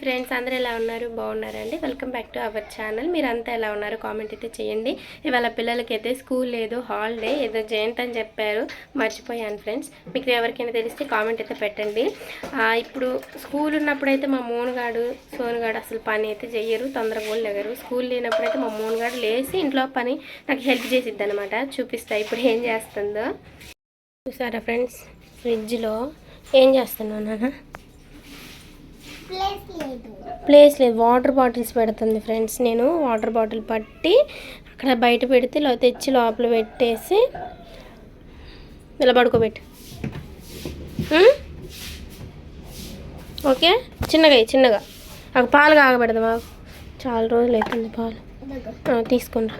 Friends అందరూ ఎలా ఉన్నారు? బాగున్నారండి welcome back to our channel మీరంతా ఎలా ఉన్నారు? కామెంట్ అయితే చేయండి. ఇవాళ పిల్లలకి అయితే స్కూల్ లేదు హాలిడే ఏదో జయంత్ అని చెప్పారు. మర్చిపోయాను ఫ్రెండ్స్ మీకు ఎవరికైనా తెలిస్తే కామెంట్ అయితే పెట్టండి. ఇప్పుడు స్కూల్ ఉన్నప్పుడు అయితే మా మోనుగాడు సోనుగాడు అసలు పని అయితే చెయ్యరు తొందరగా కూడా లేగరు స్కూల్ లేనప్పుడు అయితే మా మోనుగాడు లేచి ఇంట్లో పని నాకు హెల్ప్ చేసిద్ది అనమాట చూపిస్తా ఇప్పుడు ఏం చేస్తుందో. చూసారా ఫ్రెండ్స్ ఫ్రిడ్జ్లో ఏం చేస్తున్నావు నాన్న? ప్లేస్ లేదు. వాటర్ బాటిల్స్ పెడుతుంది ఫ్రెండ్స్ నేను. వాటర్ బాటిల్ పట్టి అక్కడ బయట పెడితే తెచ్చి లోపల పెట్టేసి ఉమ్? ఓకే? చిన్నగా చిన్నగా. నాకు పాలు కాగబెడదు మాకు చాలా రోజులు అవుతుంది పాలు. ఇదిగో. ఆ, తీసుకుని రా.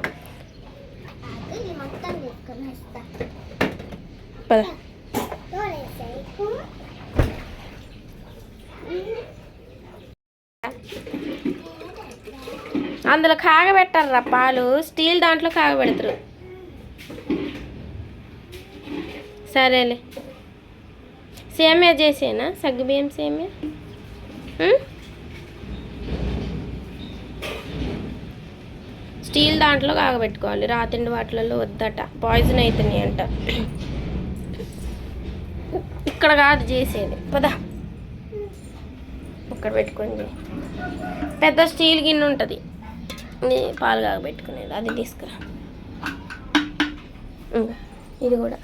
ఇది మొత్తం తీసుకొని వస్తా. పద. అందులో కాగబెట్టారా పాలు? స్టీల్ దాంట్లో కాగబెడతారు. సరేలే. సేమియా చేసేనా? సగ్గుబియ్యం సేమియా? స్టీల్ దాంట్లో కాగబెట్టుకోవాలి. రాతిండి వాటిలలో వద్దట. పాయిజన్ అవుతున్నాయి అంట. ఇక్కడ కాదు చేసేది. పదా. ఇక్కడ పెట్టుకోండి. పెద్ద స్టీల్ గిన్నె ఉంటుంది. పాలు కాగబెట్టుకునేది అది తీసుకురా. ఇది కూడా.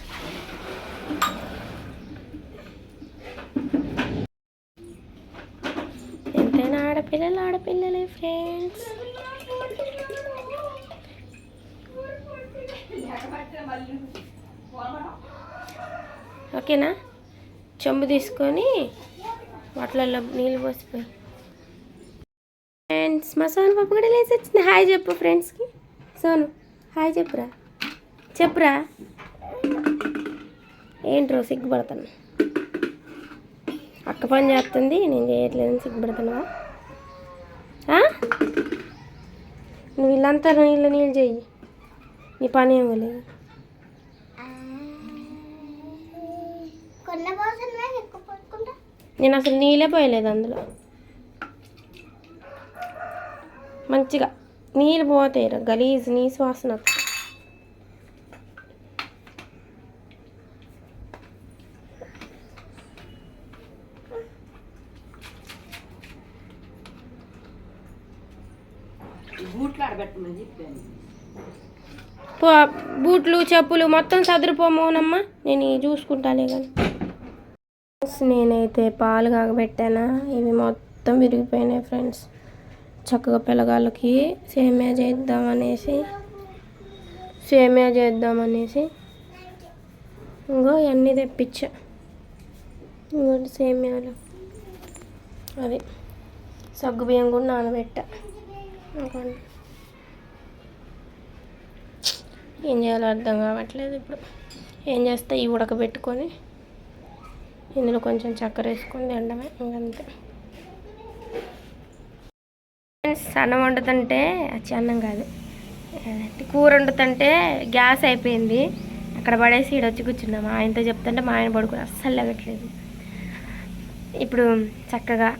ఎంతైనా ఆడపిల్లలు ఆడపిల్లలే ఫ్రెండ్స్ ఓకేనా? చెంబు తీసుకొని వాటిలలో నీళ్ళు పోసిపోయి ఫ్రెండ్స్ మా సోను పాప కూడా లేచి వచ్చింది. హాయ్ చెప్పు ఫ్రెండ్స్కి. సోను హాయ్ చెప్పురా. చెప్పురా. ఏంట్రో సిగ్గుపడతాను. అక్క పని చేస్తుంది నేను చేయట్లేదని సిగ్గుపడుతున్నావా? నువ్వు ఇల్లంతా నీళ్ళు నీళ్ళు చెయ్యి. నీ పని ఏమో లేదు నేను అసలు నీళ్ళే పోయలేదు అందులో. మంచిగా నీళ్ళు పోతాయి రా గలీజ్ నీ వాసన వస్తుంది. పో బూట్లు చెప్పులు మొత్తం చదురుపోమోనమ్మా నేను ఇవి చూసుకుంటాలే కానీ. నేనైతే పాలు కాగబెట్టానా. ఇవి మొత్తం విరిగిపోయినాయి ఫ్రెండ్స్. చక్కగా పిల్లగాళ్ళకి సేమియా చేద్దామనేసి సేమియా చేద్దామనేసి ఇంకో ఇవన్నీ తెప్పించా. ఇంకోటి సేమియాలు. అది సగ్గు బియ్యం కూడా నానబెట్టా. ఏం చేయాలో అర్థం కావట్లేదు ఇప్పుడు. ఏం చేస్తే ఈ ఉడకబెట్టుకొని ఇందులో కొంచెం చక్కెర వేసుకొని తినడమే ఇంకంతే. అన్నం వండుతుంటే అచ్చి అన్నం కాదు కూర వండుతుంటే గ్యాస్ అయిపోయింది. అక్కడ పడేసి ఈడ వచ్చి కూర్చున్నాం. ఆయనతో చెప్తుంటే మా ఆయన పడుకుని అస్సలు లెగట్లేదు. ఇప్పుడు చక్కగా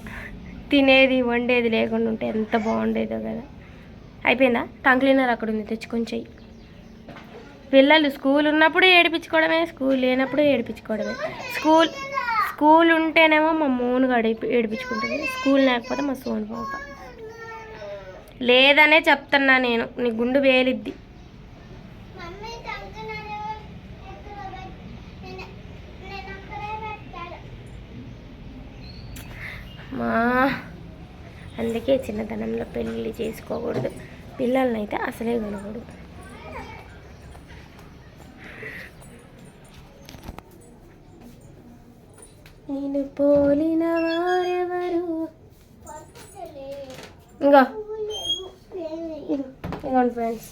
తినేది వండేది లేకుండా ఉంటే ఎంత బాగుండేదో కదా. అయిపోయిందా? టంగ్ క్లీనర్ అక్కడ ఉంది. తెచ్చుకొని చెయ్యి. పిల్లలు స్కూల్ ఉన్నప్పుడు ఏడిపించుకోవడమే స్కూల్ లేనప్పుడు ఏడిపించుకోవడమే. స్కూల్ స్కూల్ ఉంటేనేమో మా మోనుగాడు ఏడిపించుకుంటుంది. స్కూల్ లేకపోతే మా సోను పాప. లేదనే చెప్తున్నా నేను. నీ గుండు వేలిద్ది. మా అందుకే చిన్నతనంలో పెళ్ళి చేసుకోకూడదు. పిల్లల్ని అయితే అసలే కనకూడదు. నేను పోలిన వారెవరు? ఇంకా ఇదిగోండి ఫ్రెండ్స్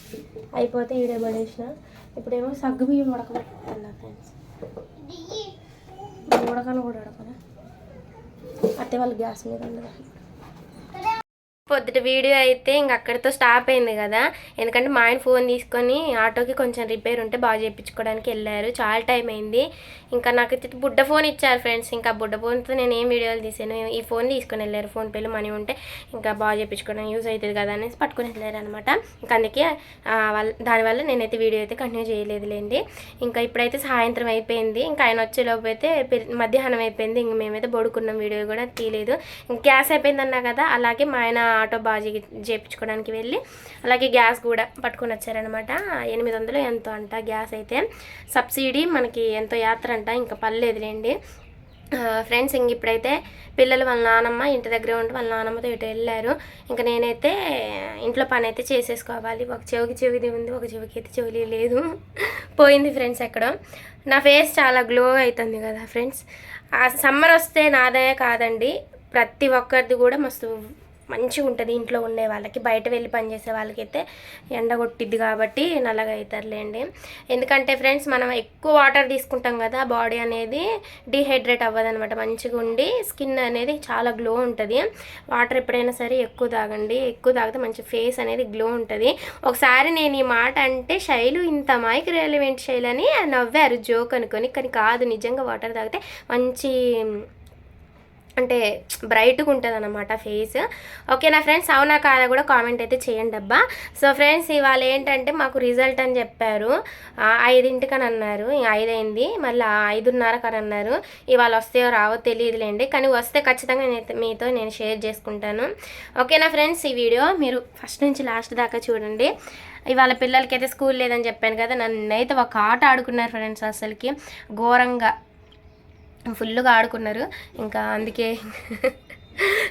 అయిపోతే ఈడే పడేసిన. ఇప్పుడేమో సగ్గు బియ్యం ఉడకబెట్టుకున్నా ఫ్రెండ్స్ ఉడకను కూడా ఉడకదా అత్తే వాళ్ళు గ్యాస్ మీద ఉండదు. పొద్దుట వీడియో అయితే ఇంక అక్కడితో స్టాప్ అయింది కదా. ఎందుకంటే మా ఆయన ఫోన్ తీసుకొని ఆటోకి కొంచెం రిపేర్ ఉంటే బాగా చేయించుకోవడానికి వెళ్ళారు. చాలా టైం అయింది. ఇంకా నాకు అయితే బుడ్డ ఫోన్ ఇచ్చారు ఫ్రెండ్స్. ఇంకా బుడ్డ ఫోన్తో నేను ఏం వీడియోలు తీసాను? ఈ ఫోన్ తీసుకొని వెళ్ళారు. ఫోన్పేలో మనీ ఉంటే ఇంకా బాగా చేయించుకోవడానికి యూజ్ అవుతుంది కదా అనేసి పట్టుకొని వెళ్ళారు అనమాట ఇంకా అందుకే వాళ్ళ దానివల్ల నేనైతే వీడియో అయితే కంటిన్యూ చేయలేదులేండి. ఇంకా ఇప్పుడైతే సాయంత్రం అయిపోయింది. ఇంకా ఆయన వచ్చేలోపు అయితే పె- మధ్యాహ్నం అయిపోయింది. ఇంక మేమైతే బొడుకున్నాం వీడియో కూడా తీయలేదు. ఇంక గ్యాస్ అయిపోయిందన్నా కదా అలాగే మా ఆయన ఆటో బాగా చేయించుకోవడానికి వెళ్ళి అలాగే గ్యాస్ కూడా పట్టుకొని వచ్చారనమాట ఎనిమిది వందలు ఎంతో అంట గ్యాస్ అయితే. సబ్సిడీ మనకి ఎంతో యాత్ర అంట ఇంకా పర్లేదులేండి. ఫ్రెండ్స్ ఇంక ఇప్పుడైతే పిల్లలు వాళ్ళ నానమ్మ ఇంటి దగ్గరే ఉండి వాళ్ళ నానమ్మతో ఇటు వెళ్ళారు. ఇంకా నేనైతే ఇంట్లో పని అయితే చేసేసుకోవాలి. ఒక చెవికి చెవిది ఉంది ఒక చెవికి అయితే చెవిలి లేదు. పోయింది ఫ్రెండ్స్ ఎక్కడో. నా ఫేస్ చాలా గ్లో అవుతుంది కదా ఫ్రెండ్స్. ఆ సమ్మర్ వస్తే నాదే కాదండి. ప్రతి ఒక్కరిది కూడా మస్తు మంచిగా ఉంటుంది ఇంట్లో ఉండే వాళ్ళకి బయట వెళ్ళి పనిచేసే వాళ్ళకైతే ఎండ కొట్టిద్ది కాబట్టి నల్లగా అవుతారులేండి ఎందుకంటే ఫ్రెండ్స్ మనం ఎక్కువ వాటర్ తీసుకుంటాం కదా బాడీ అనేది డీహైడ్రేట్ అవ్వదు అనమాట మంచిగా ఉండి స్కిన్ అనేది చాలా గ్లో ఉంటుంది. వాటర్ ఎప్పుడైనా సరే ఎక్కువ తాగండి. ఎక్కువ తాగితే మంచి ఫేస్ అనేది గ్లో ఉంటుంది. ఒకసారి నేను ఈ మాట అంటే శైలు ఇంత మైక్ రిలవెంట్ శైలి అని నవ్వారు జోక్ అనుకొని కానీ కాదు నిజంగా వాటర్ తాగితే మంచి అంటే బ్రైట్గా ఉంటుంది అనమాట ఫేస్ ఓకేనా ఫ్రెండ్స్ అవునా కాదా కూడా కామెంట్ అయితే చేయండి అబ్బా. సో ఫ్రెండ్స్ ఇవాళ ఏంటంటే మాకు రిజల్ట్ అని చెప్పారు. ఐదింటికని అన్నారు. ఐదైంది. మళ్ళీ ఐదున్నరకని అన్నారు. ఇవాళ వస్తాయో రావో తెలియదులేండి. కానీ వస్తే ఖచ్చితంగా నేను మీతో నేను షేర్ చేసుకుంటాను. ఓకేనా ఫ్రెండ్స్ ఈ వీడియో మీరు ఫస్ట్ నుంచి లాస్ట్ దాకా చూడండి. ఇవాళ పిల్లలకి అయితే స్కూల్ లేదని చెప్పాను కదా. నన్నైతే ఒక ఆట ఆడుకున్నారు ఫ్రెండ్స్ అసలుకి. ఘోరంగా. ఫుల్గా ఆడుకున్నారు. ఇంకా అందుకే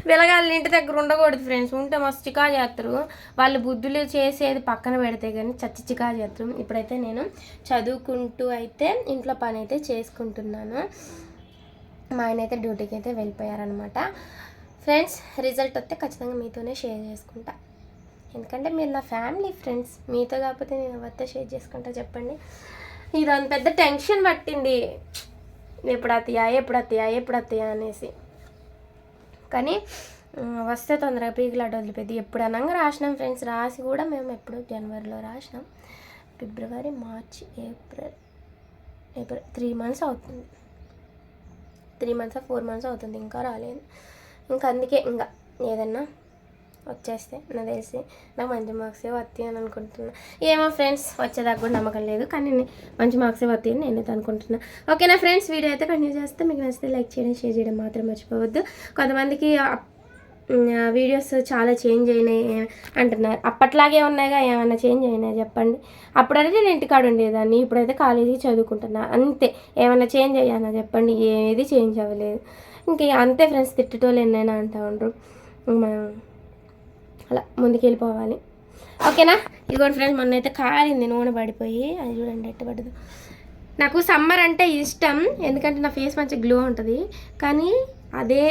పిల్లగాళ్ళు ఇంటి దగ్గర ఉండకూడదు ఫ్రెండ్స్ ఉంటే మస్తు చికా చేస్తారు. వాళ్ళు బుద్ధులు చేసేది పక్కన పెడితే కానీ చచ్చి చికా చేస్తారు. ఇప్పుడైతే నేను చదువుకుంటూ అయితే ఇంట్లో పని అయితే చేసుకుంటున్నాను. మా ఆయన అయితే డ్యూటీకి అయితే వెళ్ళిపోయారనమాట ఫ్రెండ్స్ రిజల్ట్ వస్తే ఖచ్చితంగా మీతోనే షేర్ చేసుకుంటా. ఎందుకంటే మీరు నా ఫ్యామిలీ ఫ్రెండ్స్ మీతో కాకపోతే నేను ఎవరితో షేర్ చేసుకుంటా చెప్పండి? ఇదంత పెద్ద టెన్షన్ పట్టింది. ఎప్పుడు అత్తయా ఎప్పుడు అత్తయా ఎప్పుడు అత్తయా అనేసి. కానీ వస్తే తొందరగా పీకులాట వదిలిపోయింది ఎప్పుడు అనగా రాసినాం ఫ్రెండ్స్. రాసి కూడా మేము ఎప్పుడు జనవరిలో రాసినాం. February March April April three months అవుతుంది. త్రీ మంత్స్ ఫోర్ మంత్స్ అవుతుంది. ఇంకా రాలేదు. ఇంకా అందుకే ఇంకా ఏదన్నా వచ్చేస్తే నాకు తెలిసి నాకు మంచి మార్క్సే వస్తాయి అని అనుకుంటున్నా. ఏమో ఫ్రెండ్స్ వచ్చేదాకా కూడా నమ్మకం లేదు కానీ మంచి మార్క్సే వస్తాయి అని నేనైతే అనుకుంటున్నా. ఓకేనా ఫ్రెండ్స్ వీడియో అయితే కంటిన్యూ చేస్తే మీకు నచ్చితే లైక్ చేయడం షేర్ చేయడం మాత్రం మర్చిపోవద్దు. కొంతమందికి వీడియోస్ చాలా చేంజ్ అయినాయి అంటున్నారు. అప్పట్లాగే ఉన్నాయిగా ఏమైనా చేంజ్ అయినాయి చెప్పండి. అప్పుడైతే నేను ఇంటికాడ ఉండేదాన్ని ఇప్పుడైతే కాలేజీకి చదువుకుంటున్నా అంతే. ఏమైనా చేంజ్ అయ్యానా చెప్పండి ఏది చేంజ్ అవ్వలేదు. ఇంక అంతే ఫ్రెండ్స్ తిట్టేటోళ్ళు ఎన్నైనా అంటూ ఉండరు. అలా ముందుకెళ్ళిపోవాలి. ఓకేనా? ఇదిగోండి ఫ్రెండ్స్ మొన్న అయితే కాలింది నూనె పడిపోయి. అది చూడండి ఎట్ట పడదు నాకు సమ్మర్ అంటే ఇష్టం ఎందుకంటే నా ఫేస్ మంచి గ్లో ఉంటుంది. కానీ అదే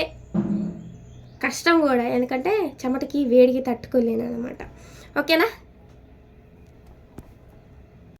కష్టం కూడా ఎందుకంటే చెమటకి వేడికి తట్టుకోలేను అనమాట ఓకేనా?